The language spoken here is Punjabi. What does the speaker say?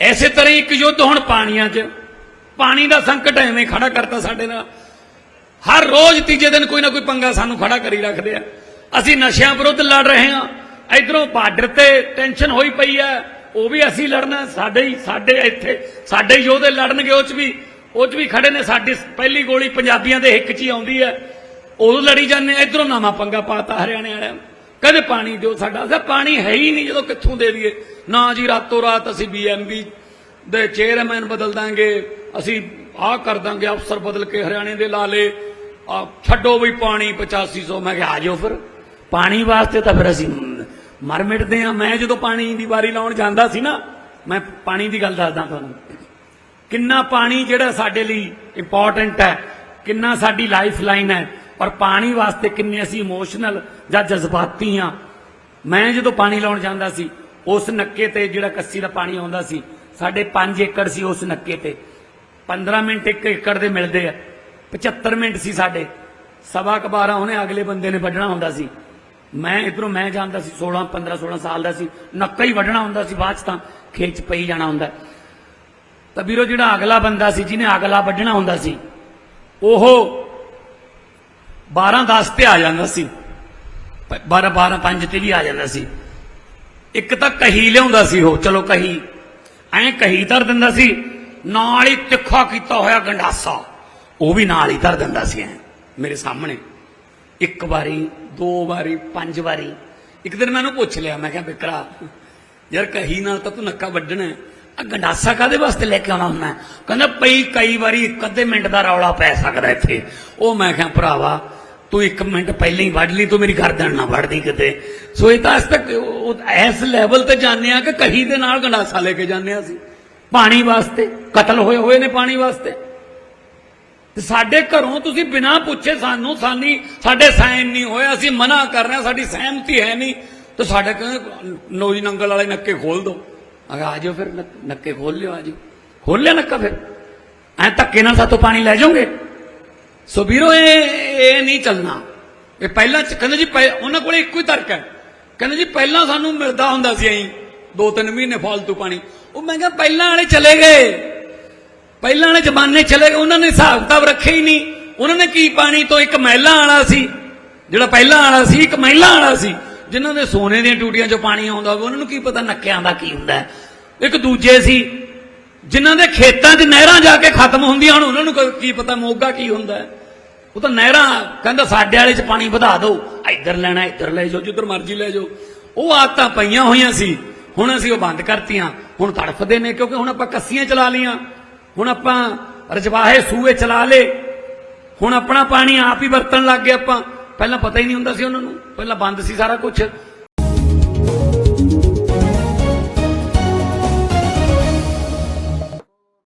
ਐਸੇ ਤਰ੍ਹਾਂ ਹੀ ਇੱਕ ਯੁੱਧ ਹੁਣ ਪਾਣੀਆਂ 'ਚ। ਪਾਣੀ ਦਾ ਸੰਕਟ ਐਵੇਂ ਖੜਾ ਕਰਤਾ ਸਾਡੇ ਨਾਲ। ਹਰ ਰੋਜ਼ ਤੀਜੇ ਦਿਨ ਕੋਈ ਨਾ ਕੋਈ ਪੰਗਾ ਸਾਨੂੰ ਖੜਾ ਕਰੀ ਰੱਖਦੇ ਆ। ਅਸੀਂ ਨਸ਼ਿਆਂ ਵਿਰੁੱਧ ਲੜ ਰਹੇ ਹਾਂ। ਇਧਰੋਂ ਬਾਰਡਰ ਤੇ ਟੈਨਸ਼ਨ ਹੋਈ ਪਈ ਹੈ ਉਹ ਵੀ ਅਸੀਂ ਲੜਨਾ, ਸਾਡੇ ਹੀ, ਸਾਡੇ ਇੱਥੇ, ਸਾਡੇ ਯੋਧੇ ਲੜਨਗੇ, ਉਹ ਚ ਵੀ, ਉਹ ਚ ਵੀ ਖੜੇ ਨੇ ਸਾਡੀ ਪਹਿਲੀ ਗੋਲੀ ਪੰਜਾਬੀਆਂ ਦੇ ਹਿੱਕ 'ਚ ਹੀ ਆਉਂਦੀ ਹੈ ਉਦੋਂ ਲੜੀ ਜਾਂਦੇ ਇਧਰੋਂ ਨਵਾਂ ਪੰਗਾ ਪਾਤਾ ਹਰਿਆਣੇ ਵਾਲਿਆਂ ਨੇ। ਕਦੇ ਪਾਣੀ ਦਿਓ ਸਾਡਾ। ਅਸਾਂ ਪਾਣੀ ਹੈ ਹੀ ਨਹੀਂ ਜਦੋਂ ਕਿੱਥੋਂ ਦੇ ਦਈਏ। ਨਾ ਜੀ, ਰਾਤੋਂ ਰਾਤ ਅਸੀਂ ਬੀਐਮਬੀ ਦੇ ਚੇਅਰਮੈਨ ਬਦਲ ਦਾਂਗੇ। ਅਸੀਂ ਆਹ ਕਰ ਦਾਂਗੇ, ਅਫਸਰ ਬਦਲ ਕੇ ਹਰਿਆਣੇ ਦੇ ਲਾ ਲੇ ਆ ਛੱਡੋ ਵੀ ਪਾਣੀ 8500 ਮੈਂ ਕਿਹਾ, ਆ ਜਾਓ ਫਿਰ। ਪਾਣੀ ਵਾਸਤੇ ਤਾਂ ਫਿਰ ਅਸੀਂ ਮਰ ਮਿਟਦੇ ਆ ਮੈਂ ਜਦੋਂ ਪਾਣੀ ਦੀ ਵਾਰੀ ਲਾਉਣ ਜਾਂਦਾ ਸੀ ਨਾ, ਮੈਂ ਪਾਣੀ ਦੀ ਗੱਲ ਦੱਸਦਾ ਤੁਹਾਨੂੰ। ਕਿੰਨਾ ਪਾਣੀ ਜਿਹੜਾ ਸਾਡੇ ਲਈ ਇੰਪੋਰਟੈਂਟ ਹੈ, ਕਿੰਨਾ ਸਾਡੀ ਲਾਈਫ ਲਾਈਨ ਹੈ। ਪਰ ਪਾਣੀ ਵਾਸਤੇ ਕਿੰਨੇ ਅਸੀਂ ਇਮੋਸ਼ਨਲ ਜਾਂ ਜਜ਼ਬਾਤੀ ਆ ਮੈਂ ਜਦੋਂ ਪਾਣੀ ਲਾਉਣ ਜਾਂਦਾ ਸੀ, ਉਸ ਨੱਕੇ ਤੇ ਜਿਹੜਾ ਕੱਸੀ ਦਾ ਪਾਣੀ ਆਉਂਦਾ ਸੀ, ਸਾਡੇ 5 ਏਕੜ ਸੀ ਉਸ ਨੱਕੇ ਤੇ। 15 ਮਿੰਟ ਇੱਕ ਏਕੜ ਦੇ ਮਿਲਦੇ ਆ 75 ਮਿੰਟ ਸੀ ਸਾਡੇ। ਸਵਾ ਕੁ 12 ਉਹਨੇ ਅਗਲੇ ਬੰਦੇ ਨੇ ਵੱਢਣਾ ਹੁੰਦਾ ਸੀ। ਮੈਂ ਇਧਰੋਂ ਮੈਂ ਜਾਂਦਾ ਸੀ 16 15 16 ਸਾਲ ਦਾ ਸੀ। ਨੱਕਾ ਹੀ ਵੱਢਣਾ ਹੁੰਦਾ ਸੀ ਬਾਅਦ ਚ ਤਾਂ ਖੇਤ ਚ ਪਈ ਜਾਣਾ ਹੁੰਦਾ। ਤਾਂ ਵੀਰੋ ਜਿਹੜਾ ਅਗਲਾ ਬੰਦਾ ਸੀ, ਜਿਹਨੇ ਅਗਲਾ ਵੱਢਣਾ ਹੁੰਦਾ ਸੀ, ਉਹ 12 10 ਤੇ ਆ ਜਾਂਦਾ ਸੀ। 12 12 5 ਤੇ ਵੀ ਆ ਜਾਂਦਾ ਸੀ। ਇੱਕ ਤਾਂ ਕਹੀ ਲਿਆਉਂਦਾ ਸੀ ਉਹ, ਚਲੋ ਕਹੀ। ਐਂ ਕਹੀ ਧਰ ਦਿੰਦਾ ਸੀ, ਨਾਲ ਹੀ ਤਿੱਖਾ ਕੀਤਾ ਹੋਇਆ ਗੰਡਾਸਾ। ਉਹ ਵੀ ਨਾਲ ਹੀ ਧਰ ਦਿੰਦਾ ਸੀ ਐ, ਮੇਰੇ ਸਾਹਮਣੇ। ਇੱਕ ਵਾਰੀ, ਦੋ ਵਾਰੀ, ਪੰਜ ਵਾਰੀ। ਇੱਕ ਦਿਨ ਮੈਨੂੰ ਪੁੱਛ ਲਿਆ, ਮੈਂ ਕਿਹਾ, ਬਿਕਰਾ, ਯਾਰ ਕਹੀ ਨਾਲ ਤਾਂ ਤੂੰ ਨੱਕਾ ਵੱਢਣਾ ਆ ਗੰਡਾਸਾ ਕਾਦੇ ਵਾਸਤੇ ਲੈ ਕੇ ਆਉਣਾ ਹੁੰਦਾ ਕਹਿੰਦਾ ਪਈ ਕਈ ਵਾਰੀ ਇੱਕ ਅੱਧੇ ਮਿੰਟ ਦਾ ਰੌਲਾ ਪੈ ਸਕਦਾ ਇੱਥੇ। ਉਹ ਮੈਂ ਕਿਹਾ, ਭਰਾਵਾ ਤੂੰ ਇੱਕ ਮਿੰਟ ਪਹਿਲਾਂ ਹੀ ਵੱਢ ਲਈ, ਤੂੰ ਮੇਰੀ ਗਰਦਨ ਨਾ ਵੱਢਦੀ ਕਿਤੇ। ਸੋ ਇਹ ਤਾਂ ਅੱਜ ਤੱਕ ਇਸ ਲੈਵਲ ਤੇ ਜਾਂਦੇ ਆ ਕਿ ਕਹੀ ਦੇ ਨਾਲ ਗੰਡਾਸਾ ਲੈ ਕੇ ਜਾਂਦੇ ਆ ਅਸੀਂ। ਪਾਣੀ ਵਾਸਤੇ, ਕਤਲ ਹੋਏ ਹੋਏ ਨੇ ਪਾਣੀ ਵਾਸਤੇ। ਤੇ ਸਾਡੇ ਘਰੋਂ ਤੁਸੀਂ ਬਿਨਾਂ ਪੁੱਛੇ ਸਾਨੂੰ, ਸਾਨੀ ਸਾਡੇ ਸਾਈਨ ਨਹੀਂ ਹੋਇਆ, ਅਸੀਂ ਮਨਾ ਕਰ ਰਹੇ ਹਾਂ, ਸਾਡੀ ਸਹਿਮਤੀ ਹੈ ਨਹੀਂ। ਤੇ ਸਾਡੇ ਕਹਿੰਦੇ ਨੋਈ ਨੰਗਲ ਵਾਲੇ ਨੱਕੇ ਖੋਲ ਦੋ। ਆ ਆ ਜਾਓ ਫਿਰ ਨੱਕੇ ਖੋਲ ਲਿਓ, ਆ ਜਾਓ। ਖੋਲ ਲਿਆ ਨੱਕਾ ਫਿਰ। ਐ ਧੱਕੇ ਨਾਲ ਸਾਤੋਂ ਪਾਣੀ ਲੈ ਜਾਓਗੇ? ਸੋ ਵੀਰੋ, ਇਹ ਇਹ ਨਹੀਂ ਚੱਲਣਾ। ਇਹ ਪਹਿਲਾਂ ਕਹਿੰਦੇ ਜੀ ਪਹਿ- ਉਹਨਾਂ ਕੋਲੇ ਇੱਕੋ ਹੀ ਤਰਕ ਹੈ। ਕਹਿੰਦੇ ਜੀ, ਪਹਿਲਾਂ ਸਾਨੂੰ ਮਿਲਦਾ ਹੁੰਦਾ ਸੀ ਐਂ ਦੋ ਤਿੰਨ ਮਹੀਨੇ ਫਾਲਤੂ ਪਾਣੀ। ਉਹ ਮੈਂ ਕਿਹਾ, ਪਹਿਲਾਂ ਵਾਲੇ ਚਲੇ ਗਏ। ਪਹਿਲਾਂ ਵਾਲੇ ਜ਼ਮਾਨੇ ਚਲੇ ਗਏ, ਉਹਨਾਂ ਨੇ ਹਿਸਾਬ ਕਿਤਾਬ ਰੱਖੇ ਹੀ ਨਹੀਂ। ਉਹਨਾਂ ਨੇ ਕੀ ਪਾਣੀ ਤੋਂ ਇੱਕ ਮਹਿਲਾ ਵਾਲਾ ਸੀ, ਜਿਹੜਾ ਪਹਿਲਾਂ ਵਾਲਾ ਸੀ, ਇੱਕ ਮਹਿਲਾ ਵਾਲਾ ਸੀ, ਜਿਨ੍ਹਾਂ ਦੇ ਸੋਨੇ ਦੀਆਂ ਟੂਟੀਆਂ 'ਚੋਂ ਪਾਣੀ ਆਉਂਦਾ ਹੋਵੇ, ਉਹਨਾਂ ਨੂੰ ਕੀ ਪਤਾ ਨੱਕਿਆਂ ਦਾ ਕੀ ਹੁੰਦਾ ਇੱਕ ਦੂਜੇ ਸੀ, ਜਿਨ੍ਹਾਂ ਦੇ ਖੇਤਾਂ 'ਚ ਨਹਿਰਾਂ ਜਾ ਕੇ ਖਤਮ ਹੁੰਦੀਆਂ ਹੁਣ, ਉਹਨਾਂ ਨੂੰ ਕੀ ਪਤਾ ਮੋਗਾ ਕੀ ਹੁੰਦਾ ਹੈ। ਉਹ ਤਾਂ ਨਹਿਰਾਂ ਕਹਿੰਦਾ ਸਾਡੇ ਵਾਲੇ 'ਚ ਪਾਣੀ ਵਧਾ ਦਿਓ। ਇੱਧਰ ਲੈਣਾ, ਇੱਧਰ ਲੈ ਜਾਓ, ਜਿੱਧਰ ਮਰਜ਼ੀ ਲੈ ਜਾਓ। ਉਹ ਆਦਤਾਂ ਪਈਆਂ ਹੋਈਆਂ ਸੀ। ਹੁਣ ਅਸੀਂ ਉਹ ਬੰਦ ਕਰਤੀਆਂ। ਹੁਣ ਤੜਫਦੇ ਨੇ ਕਿਉਂਕਿ ਹੁਣ ਆਪਾਂ ਕੱਸੀਆਂ ਚਲਾ ਲੀਆਂ ਹੁਣ ਆਪਾਂ ਰਜਵਾਹੇ ਸੂਏ ਚਲਾ ਲੇ ਹੁਣ ਆਪਣਾ ਪਾਣੀ ਆਪ ਹੀ ਵਰਤਣ ਲੱਗ ਗਏ ਆਪਾਂ। ਪਹਿਲਾਂ ਪਤਾ ਹੀ ਨਹੀਂ ਹੁੰਦਾ ਸੀ ਉਹਨਾਂ ਨੂੰ। ਪਹਿਲਾਂ ਬੰਦ ਸੀ ਸਾਰਾ ਕੁਝ